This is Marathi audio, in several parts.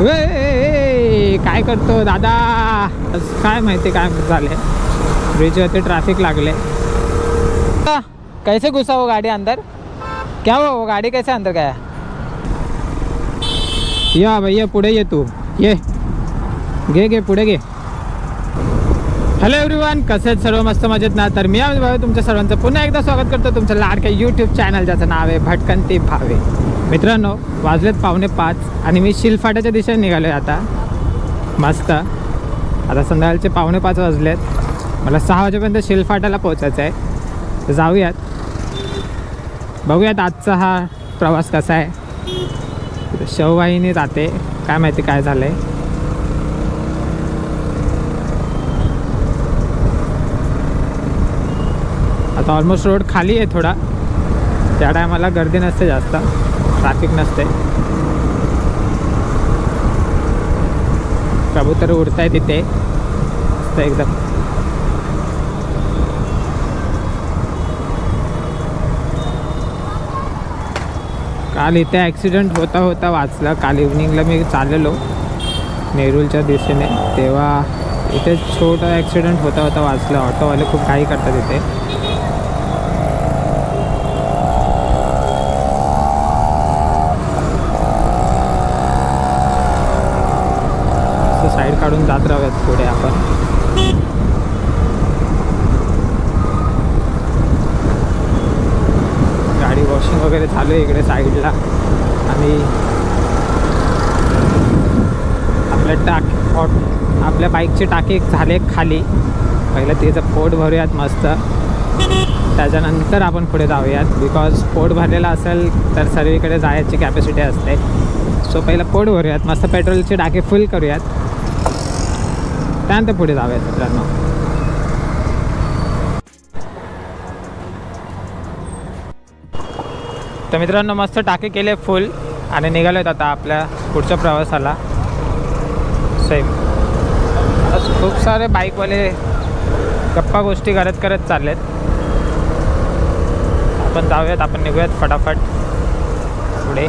वे काय करतो दादा? काय माहिती काय झाले ब्रिजवरती ट्रॅफिक लागले कैसे घुसा हो गाड़ी अंदर? क्या हो गाड़ी कैसे अंदर गया? या भैया पुढे ये तू. ये. घे घे पुढे घे. हॅलो एव्हरीवन कसे सर्व? मस्त मजेत ना? तर मी आम्ही भावे तुमच्या सर्वांचं पुन्हा एकदा स्वागत करतो तुमच्या लाडक्या यूट्यूब चॅनल ज्याचं नाव आहे भटकंती भावे. मित्रांनो वाजलेत पावणे पाच आणि मी शिलफाट्याच्या दिशेने निघालो आहे आता. मस्त. आता संध्याकाळचे पावणे पाच वाजलेत. मला सहा वाजेपर्यंत शिलफाट्याला पोहोचायचं आहे. तर जाऊयात. बघूयात आजचा हा प्रवास कसा आहे. शववाहिनी जाते काय माहिती काय झालं आहे आता ऑलमोस्ट रोड खाली आहे थोडा. त्या टायमाला गर्दी नसते जास्त. ट्रॅफिक नसते कबूतर उडत आहे तिथे एकदम. काल इथे ॲक्सिडेंट होता होता वाचला. काल इव्हनिंगला मी चाललेलो नेरूलच्या दिशेने. तेव्हा इथे छोटा ॲक्सिडेंट होता होता वाचला. ऑटोवाले खूप काही करतात इथे. बाहेर काढून जात राहूयात पुढे आपण. गाडी वॉशिंग वगैरे चालू आहे इकडे साईडला. आणि आपल्या टाक ऑट आपल्या बाईकची टाकी झाले खाली. पहिलं त्याचं पोट भरूयात मस्त. त्याच्यानंतर आपण पुढे जाऊयात. बिकॉज पोट भरलेलं असेल तर सर्वीकडे जायची कॅपॅसिटी असते. सो पहिलं पोट भरूयात. मस्त पेट्रोलची टाकी फुल करूयात. त्यानंतर पुढे जाऊयात मित्रांनो. तर मित्रांनो मस्त टाकी केले फुल आणि निघालो आहेत आता आपल्या पुढच्या प्रवासाला. सेम खूप सारे बाईकवाले गप्पा गोष्टी करत करत चाललेत. आपण जाऊयात आपण निघूयात फटाफट पुढे.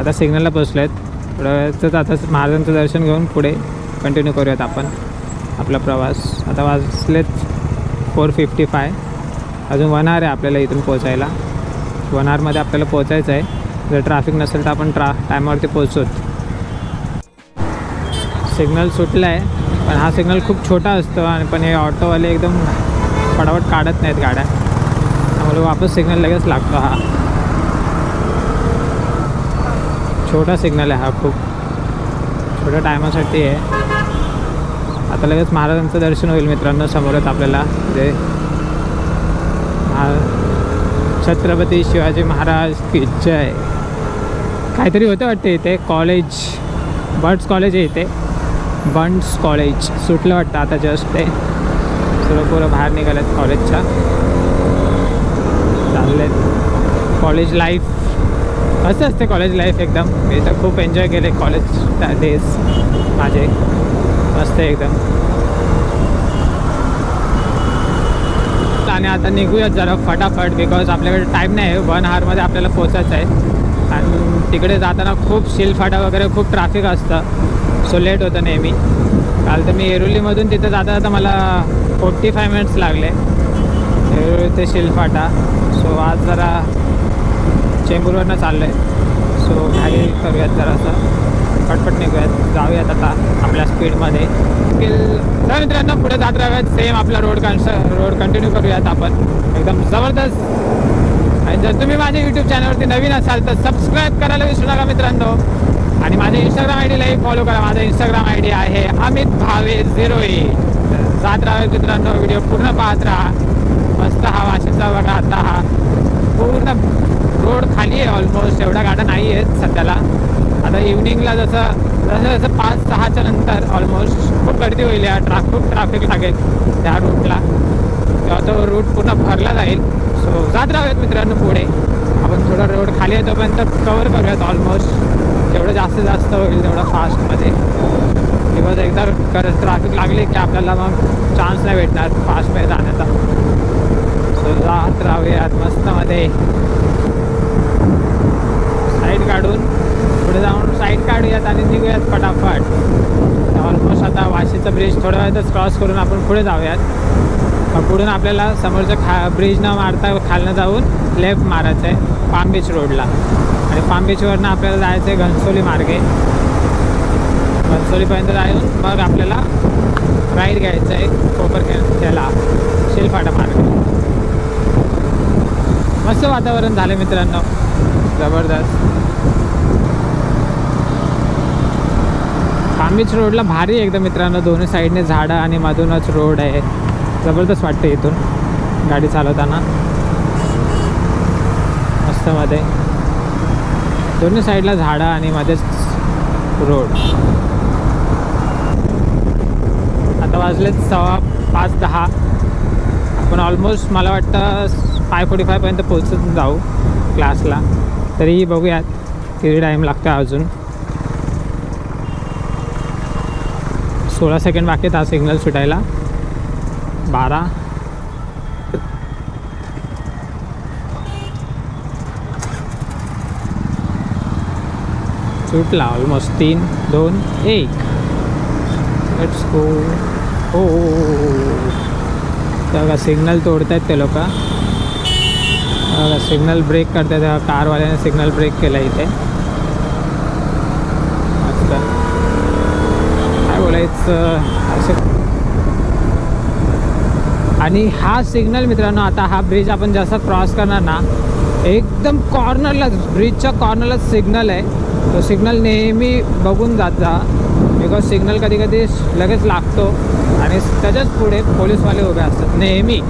आता सिग्नलला पोचलो आहेत. थोड्या आता महाराजांचं दर्शन घेऊन पुढे कंटिन्यू करूयात आपण आपला प्रवास. आता वाजलेच फोर फिफ्टी फाय अजून वन आवर आहे आपल्याला इथून पोचायला वन आवरमध्ये आपल्याला पोचायचं आहे. जर ट्रॅफिक नसेल तर आपण ट्रा टायमावरती पोचतोच सिग्नल सुटला आहे पण हा सिग्नल खूप छोटा असतो आणि पण हे ऑटोवाले एकदम फटाफट काढत नाहीत गाड्या. त्यामुळे वापस सिग्नल लगेच लागतो हा. छोटा सिग्नल आहे हा खूप. छोट्या टायमासाठी आहे. आता लगेच महाराजांचं दर्शन होईल मित्रांनो समोरच आपल्याला. जे महा- छत्रपती शिवाजी महाराज की जय. काहीतरी होतं वाटते इथे कॉलेज बर्ड्स कॉलेज आहे इथे. बंड्स कॉलेज सुटलं वाटतं आता जस्ट ते. सर्व पोरं बाहेर निघाल्यात कॉलेजच्या चाललेत. कॉलेज लाईफ असं असते कॉलेज लाईफ एकदम. मी तर खूप एन्जॉय केले कॉलेज डेज माझे. मस्त एकदम. आणि आता निघूयात जरा फटाफट बिकॉज आपल्याकडे टाईम नाही आहे. वन आवरमध्ये आपल्याला पोचायचं आहे. आणि तिकडे जाताना खूप शिलफाटा वगैरे खूप ट्रॅफिक असतं. सो लेट होतं नेहमी. काल तर मी एरुलीमधून तिथं जाता जाता मला फोर्टी फाय मिनिट्स लागले. एरुली ते शिलफाटा. सो आज जरा चेंबूरवरनं चाललं आहे सो घाई करूयात जरासं. पटपट निघूयात. जाऊयात आता आपल्या स्पीडमध्ये. तर मित्रांनो पुढे जात राहूयात. सेम आपला रोड कन्स रोड कंटिन्यू करूयात आपण. एकदम जबरदस्त. आणि जर तुम्ही माझ्या यूट्यूब चॅनलवरती नवीन असाल तर सबस्क्राईब करायला विसरू नका मित्रांनो. आणि माझ्या इंस्टाग्राम आय डीलाही फॉलो करा. माझा इंस्टाग्राम आय डी आहे अमित भावे झिरो एट जात राहूयात मित्रांनो. व्हिडिओ पूर्ण पाहत राहा. मस्त हा वाशिमचा बघा आता हा. पूर्ण रोड खाली आहे ऑलमोस्ट एवढ्या गाड्या नाही आहेत सध्याला. आता इव्हनिंगला जसं जसं जसं पाच सहाच्या नंतर ऑलमोस्ट खूप गर्दी होईल या ट्रा खूप ट्रॅफिक लागेल त्या रूटला तेव्हा तो रूट पूर्ण भरला जाईल. सो जात राहूयात मित्रांनो पुढे. आपण थोडा रोड खाली आहे तोपर्यंत कवर करूयात ऑलमोस्ट जेवढं जास्तीत जास्त होईल तेवढं फास्टमध्ये बिकॉज एकदा करत ट्रॅफिक लागले की आपल्याला मग चान्स नाही भेटणार फास्टमध्ये जाण्याचा. सो जात राहूयात मस्तमध्ये काढून पुढे जाऊन साईड काढूयात आणि निघूयात फटाफट. ऑलमोस्ट आता वाशीचा ब्रिज थोड्या वेळातच क्रॉस करून आपण पुढे जाऊयात. पुढून आपल्याला समोरच्या खा ब्रिज न मारता खालनं जाऊन लेफ्ट मारायचं आहे पाम बीच रोडला आणि पाम बीचवरनं आपल्याला जायचं आहे घनसोली मार्गे. घनसोलीपर्यंत जाऊन मग आपल्याला राईड घ्यायचं आहे कोपर त्याला शिलफाटा मार्गे. मस्त वातावरण झालं मित्रांनो. जबरदस्त. पामीच रोडला भारी आहे एकदम मित्रांनो. दोन्ही साईडने झाडं आणि मधूनच रोड आहे. जबरदस्त वाटते इथून. गाडी चालवताना. मस्त मध्ये. दोन्ही साईडला झाडं आणि मध्येच रोड. आता वाजलेत सव्वा पाच दहा. आपण ऑलमोस्ट मला वाटतं फाय फोर्टी फायपर्यंत पोचून जाऊ क्लासला तरीही बघूयात किती टाईम लागतो अजून. सोळा सेकंड बाकी आहेत हा सिग्नल सुटायला. बारा. सुटला ऑलमोस्ट तीन दोन एक. लेट्स गो हो बघा सिग्नल आहेत ते लोक. सिग्नल ब्रेक करते तेव्हा कारवाल्याने सिग्नल ब्रेक केला इथे. मस्त. काय बोलायचं? असं आणि हा सिग्नल मित्रांनो आता हा ब्रिज आपण जसा क्रॉस करणार ना एकदम कॉर्नरला ब्रिजच्या कॉर्नरलाच सिग्नल आहे. तो सिग्नल नेहमी बघून जात जा. बिकॉज सिग्नल कधी कधी लगेच लागतो. आणि त्याच्याच पुढे पोलीसवाले उभे असतात नेहमी.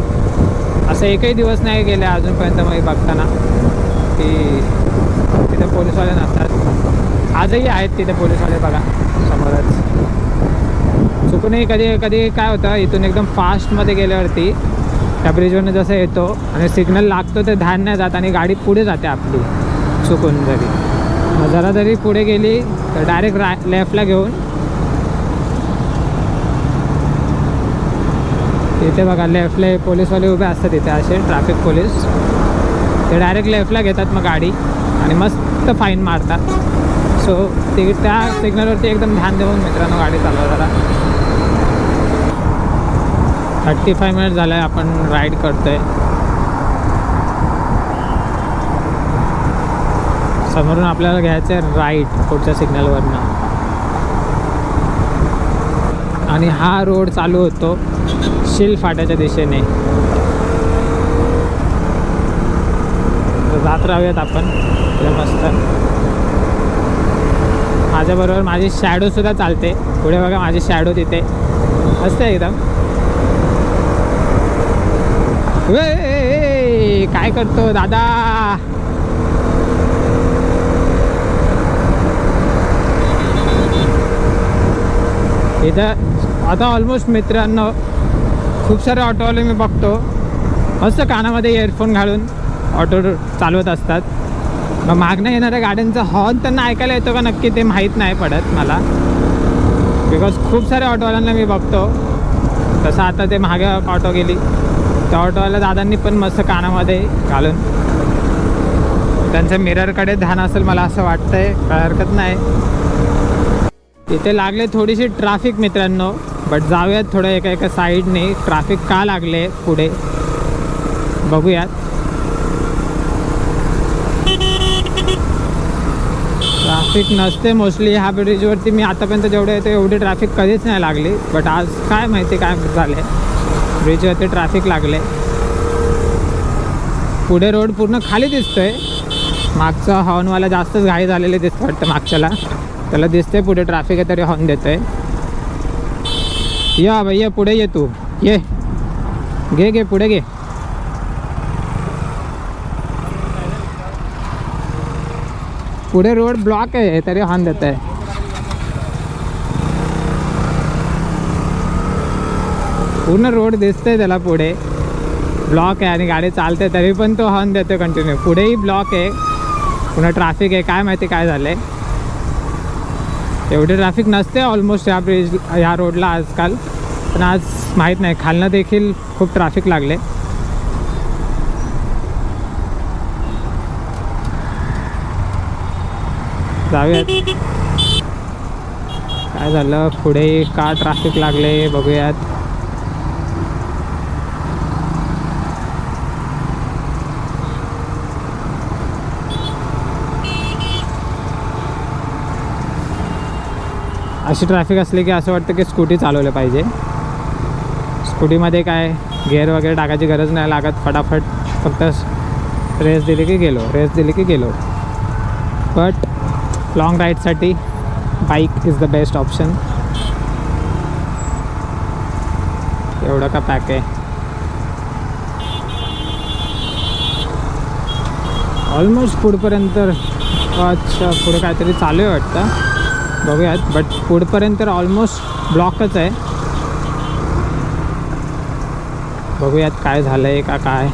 असं एकही दिवस नाही गेले अजूनपर्यंत मी बघताना की तिथे पोलीसवाले नसतात. आजही आहेत तिथे पोलीसवाले बघा समोरच. चुकूनही कधी कधी काय होतं इथून एकदम फास्टमध्ये गेल्यावरती त्या ब्रिजवरनं जसं येतो आणि सिग्नल लागतो ते ध्यान नाही जात आणि गाडी पुढे जाते आपली चुकून जरी. मग जरा जरी पुढे गेली तर डायरेक्ट रा लेफ्टला घेऊन इथे बघा लेफ्टला पोलीसवाले उभे असतात इथे असे ट्रॅफिक पोलीस ते डायरेक्ट लेफ्टला घेतात मग गाडी आणि मस्त फाईन मारतात. सो ते त्या सिग्नलवरती एकदम ध्यान देऊन मित्रांनो गाडी चालवा जरा थर्टी फाय मिनिट झालं आहे आपण राईड करतोय. समोरून आपल्याला घ्यायचं आहे राईट पुढच्या सिग्नलवरनं आणि हा रोड चालू होतो. शिल फाट्याच्या दिशेने. जात राहूयात आपण. मस्त. माझ्याबरोबर माझी शॅडोसुद्धा चालते. पुढे बघा माझी शॅडो तिथे. मस्त आहे एकदम. वे, काय करतो दादा? इथं आता ऑलमोस्ट मित्रांनो खूप सारे ऑटोवाले मी बघतो. मस्त कानामध्ये इयरफोन घालून ऑटो चालवत असतात. मग मागणं येणाऱ्या गाड्यांचा हॉर्न त्यांना ऐकायला येतो का नक्की ते माहीत नाही पडत मला. बिकॉज खूप साऱ्या ऑटोवाल्यांना मी बघतो. तसं आता ते मागे ऑटो गेली. त्या ऑटोवाल्या दादांनी पण मस्त कानामध्ये घालून त्यांच्या मिररकडे ध्यान असेल मला असं वाटतंय. काय हरकत नाही. तिथे लागले थोडीशी ट्राफिक मित्रांनो. बट जाऊयात थोडं एका एका साईडने. ट्रॅफिक का लागले पुढे? बघूयात. ट्रॅफिक नसते मोस्टली ह्या ब्रिजवरती मी आतापर्यंत जेवढे येतो एवढी ट्रॅफिक कधीच नाही लागली. बट आज काय माहिती काय झाले ब्रिजवरती ट्रॅफिक लागले. पुढे रोड पूर्ण खाली दिसतोय. मागचा हॉर्नवाला जास्तच घाई झालेले दिसतं वाटतं मागच्याला. त्याला दिसते पुढे ट्रॅफिक आहे तरी हॉर्न देतोय. या भैया पुढे ये तू. ये. घे घे पुढे घे. पुढे रोड ब्लॉक आहे तरी हान देत आहे पूर्ण रोड दिसतंय त्याला पुढे. ब्लॉक आहे आणि गाडी चालते तरी पण तो हॉर्न देतो कंटिन्यू पुढेही ब्लॉक आहे. पुन्हा ट्रॅफिक आहे काय माहिती काय झालंय. एवढे ट्रॅफिक नसते ऑलमोस्ट या ब्रिज ह्या रोडला आजकाल. पण आज माहीत नाही खालनं देखील खूप ट्रॅफिक लागले. जाऊयात. काय झालं? पुढे का ट्रॅफिक लागले? बघूयात. अशी ट्रॅफिक असली की असं वाटतं की स्कूटी चालवलं पाहिजे. स्कूटीमध्ये काय गेअर वगैरे टाकायची गरज नाही लागत फटाफट फक्त रेस दिली की गेलो रेस दिली की गेलो. But long राईडसाठी bike is the best option एवढं का पॅक आहे? ऑलमोस्ट पुढपर्यंत अच्छा पुढे काहीतरी चालू आहे वाटतं. बघूयात. बट पुढपर्यंत तर ऑलमोस्ट ब्लॉकच आहे. बघूयात काय झालं आहे का काय.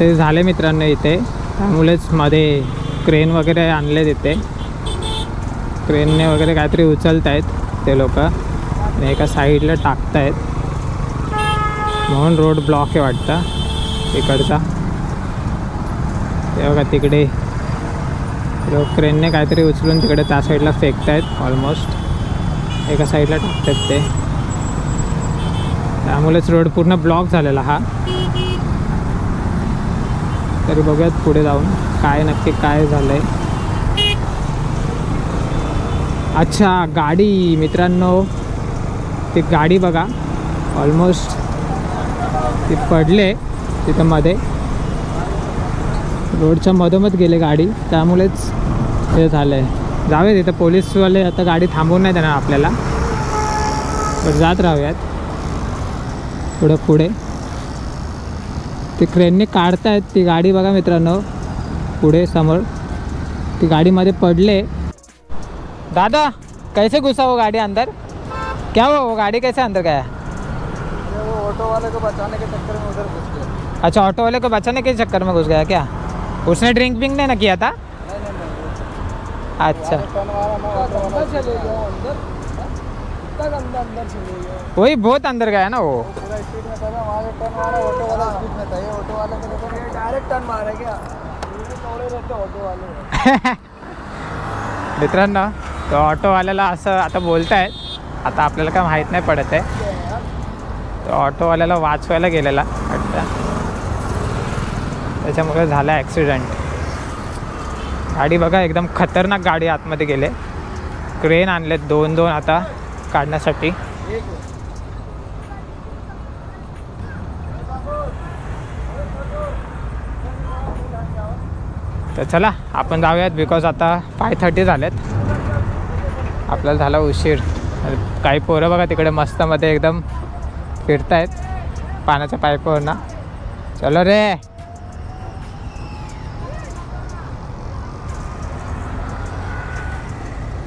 ते झाले मित्रांनो इथे. त्यामुळेच मध्ये क्रेन वगैरे आणले तिथे क्रेनने वगैरे काहीतरी उचलत आहेत ते लोक. आणि एका साईडला टाकतायत. म्हणून रोड ब्लॉक आहे वाटतं. तिकडचा ते बघा तिकडे. लोक क्रेनने काहीतरी उचलून तिकडे त्या साईडला फेकतायत ऑलमोस्ट एका साईडला टाकतात ते. त्यामुळेच रोड पूर्ण ब्लॉक झालेला हा. तरी बघूयात पुढे जाऊन काय नक्की काय झालं आहे अच्छा गाडी मित्रांनो. ती गाडी बघा. ऑलमोस्ट ती पडले तिथं मध्ये रोडच्या मधोमध गेले गाडी. त्यामुळेच हे झालं आहे जाऊया तिथं. पोलीसवाले आता गाडी थांबवून नाही देणार आपल्याला. पण जात राहूयात. थोडं पुढे. ते क्रेनने काढतायत ती गाडी बघा मित्रांनो. पुढे समोर. ती गाडीमध्ये पडले. दादा कैसे घुसा वो गाड़ी अंदर? क्या हुआ वो गाड़ी कैसे अंदर गया? वो ऑटो वाले को बचाने के चक्कर में उधर घुस गया। अच्छा ऑटो वाले को बचाने के चक्कर में घुस गया क्या? उसने ड्रिंक विंक नहीं ना किया था? नहीं नहीं नहीं अच्छा। टर्न वाला ना ऑटो वाला चले गया। अंदर। तक अंदर अंदर चले गया। वही बहुत अंदर गया ना वो। पूरा स्पीड में था ना वहाँ से टर्न वाला ऑटो वाला स्पीड में था। ये ऑटो वाले को देखो ये डायरेक्ट टर्न मारा क्या? ये तोड़े रहते ऑटो वाले। मित्रांनो तो ऑटोवाल्याला असं आता बोलतायत. आता आपल्याला काय माहीत नाही पडत आहे. तो ऑटोवाल्याला वाचवायला गेलेला वाटतं. त्याच्यामुळे झाला ॲक्सिडेंट. गाडी बघा एकदम खतरनाक गाडी आतमध्ये गेले. क्रेन आणलेत दोन दोन आता काढण्यासाठी. तर चला आपण जाऊयात बिकॉज आता फाय थर्टी झालेत. आपल्याला झाला उशीर. काही पोरं बघा तिकडे मस्तमध्ये एकदम फिरतायत. पाण्याच्या पाईपवरनं. चलो रे.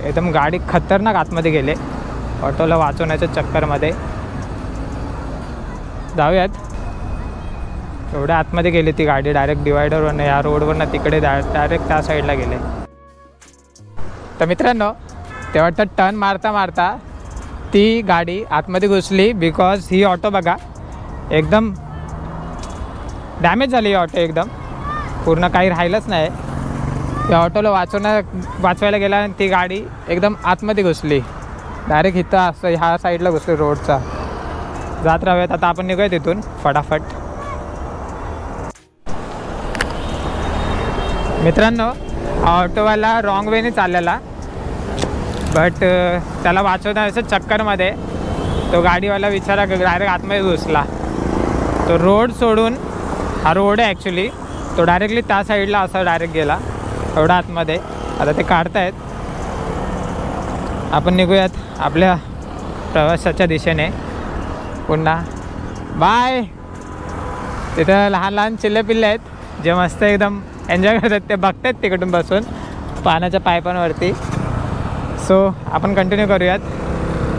एकदम गाडी खतरनाक आतमध्ये गेले. ऑटोला वाचवण्याच्या चक्करमध्ये. जाऊयात. एवढ्या आतमध्ये गेली ती गाडी. डायरेक्ट डिवायडरवरनं या रोडवरनं तिकडे डायरेक्ट त्या साईडला गेले. तर मित्रांनो तेव्हा तर टर्न मारता मारता ती गाडी आतमध्ये घुसली बिकॉज ही ऑटो बघा एकदम डॅमेज झाली ही ऑटो एकदम. पूर्ण काही राहिलंच नाही. त्या ऑटोला वाचवण्या वाचवायला गेला आणि ती गाडी एकदम आतमध्ये घुसली. डायरेक्ट इथं असं ह्या साईडला घुसली रोडचा. जात राहूयात आता आपण निघूया तिथून फटाफट. मित्रांनो ऑटोवाला रॉंग वेने चाललेला. बट uh, त्याला वाचवण्याच्या चक्करमध्ये तो गाडीवाला विचारा डायरेक्ट आतमध्ये घुसला. तो रोड सोडून हा रोड आहे ॲक्च्युली तो डायरेक्टली त्या साईडला असा डायरेक्ट गेला. एवढा आतमध्ये. आता ते काढतायत. आपण निघूयात आपल्या प्रवासाच्या दिशेने. पुन्हा. बाय तिथं लहान लहान चिल्ले पिल्ले आहेत. जे मस्त एकदम एन्जॉय करतात. ते बघतात तिकडून बसून. पाण्याच्या पायपांवरती सो आपण कंटिन्यू करूयात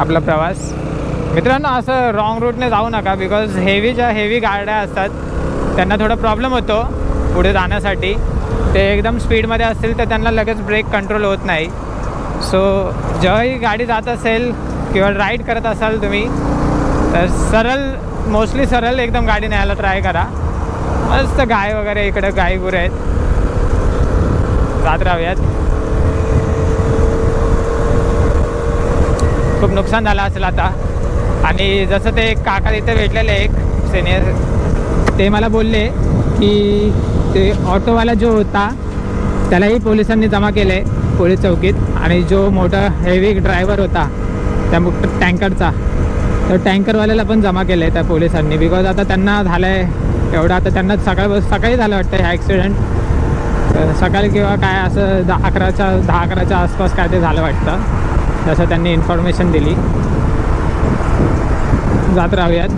आपला प्रवास. मित्रांनो असं रॉंग रूटने जाऊ नका बिकॉज हेवी ज्या हेवी गाड्या असतात त्यांना थोडा प्रॉब्लेम होतो पुढे जाण्यासाठी. ते एकदम स्पीडमध्ये असतील तर त्यांना लगेच ब्रेक कंट्रोल होत नाही. सो जेव्हाही गाडी जात असेल किंवा राईड करत असाल तुम्ही तर सरळ मोस्टली सरळ एकदम गाडी न्यायला ट्राय करा. मस्त गाय वगैरे इकडं गाय गुरे आहेत. जात राहूयात. खूप नुकसान झालं असेल आता. आणि जसं ते काका तिथे भेटलेले एक सिनियर ते मला बोलले की ते ऑटोवाला जो होता त्यालाही पोलिसांनी जमा केलं आहे पोलीस चौकीत. आणि जो मोठा हेवी ड्रायव्हर होता त्या टँकरचा तर टँकरवाल्याला पण जमा केलं आहे त्या पोलिसांनी. बिकॉज आता त्यांना झालं आहे एवढं. आता त्यांना सकाळ सकाळी झालं वाटतं ह्या ॲक्सिडेंट तर सकाळी किंवा काय असं दहा अकराच्या दहा अकराच्या आसपास काय ते झालं वाटतं. जसं त्यांनी इन्फॉर्मेशन दिली. जात राहूयात.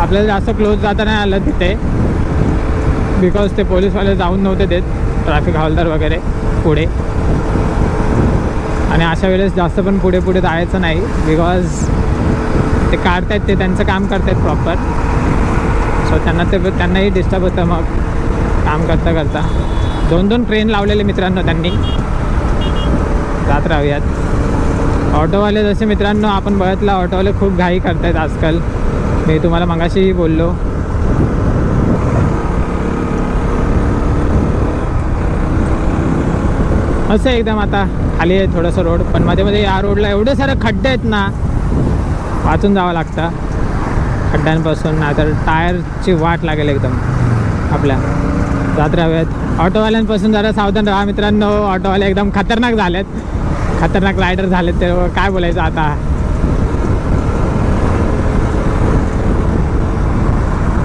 आपल्याला जास्त क्लोज जाता नाही आलं तिथे. बिकॉज ते पोलीसवाले जाऊन नव्हते देत. ट्रॅफिक हवालदार वगैरे पुढे. आणि अशा वेळेस जास्त पण पुढे पुढे जायचं नाही. बिकॉज ते काढतायत ते त्यांचं काम करतायत प्रॉपर सो त्यांना ते त्यांनाही डिस्टर्ब होतं मग. काम करता करता. दोन दोन ट्रेन लावलेले मित्रांनो त्यांनी. जात राहूयात. ऑटोवाले जसे मित्रांनो आपण बघितलं ऑटोवाले खूप घाई करतायत आजकाल. मी तुम्हाला मगाशीही बोललो. असं एकदम आता. खाली आहे थोडंसं रोड पण मध्ये मध्ये या रोडला एवढे सारे खड्डे आहेत ना वाचून जावं लागतं. खड्ड्यांपासून नाहीतर टायरची वाट लागेल एकदम. आपल्या. जात राहूयात. ऑटोवाल्यांपासून जरा सावधान राहा मित्रांनो. ऑटोवाले एकदम खतरनाक झालेत. खतरनाक रायडर झालेत ते. काय बोलायचं आता?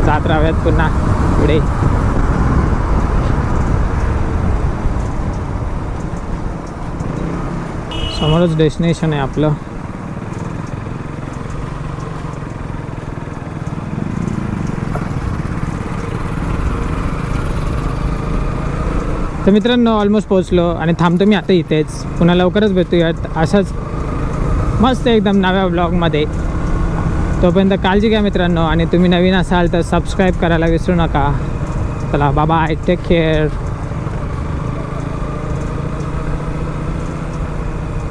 जात राहूयात पुन्हा पुढे. समोरच डेस्टिनेशन आहे आपलं. तर मित्रांनो ऑलमोस्ट पोचलो आणि थांबतो मी आता इथेच. पुन्हा लवकरच भेटूयात अशाच मस्त एकदम नव्या ब्लॉगमध्ये तोपर्यंत काळजी घ्या मित्रांनो आणि तुम्ही नवीन असाल तर सबस्क्राईब करायला विसरू नका. चला बाबा टेक केअर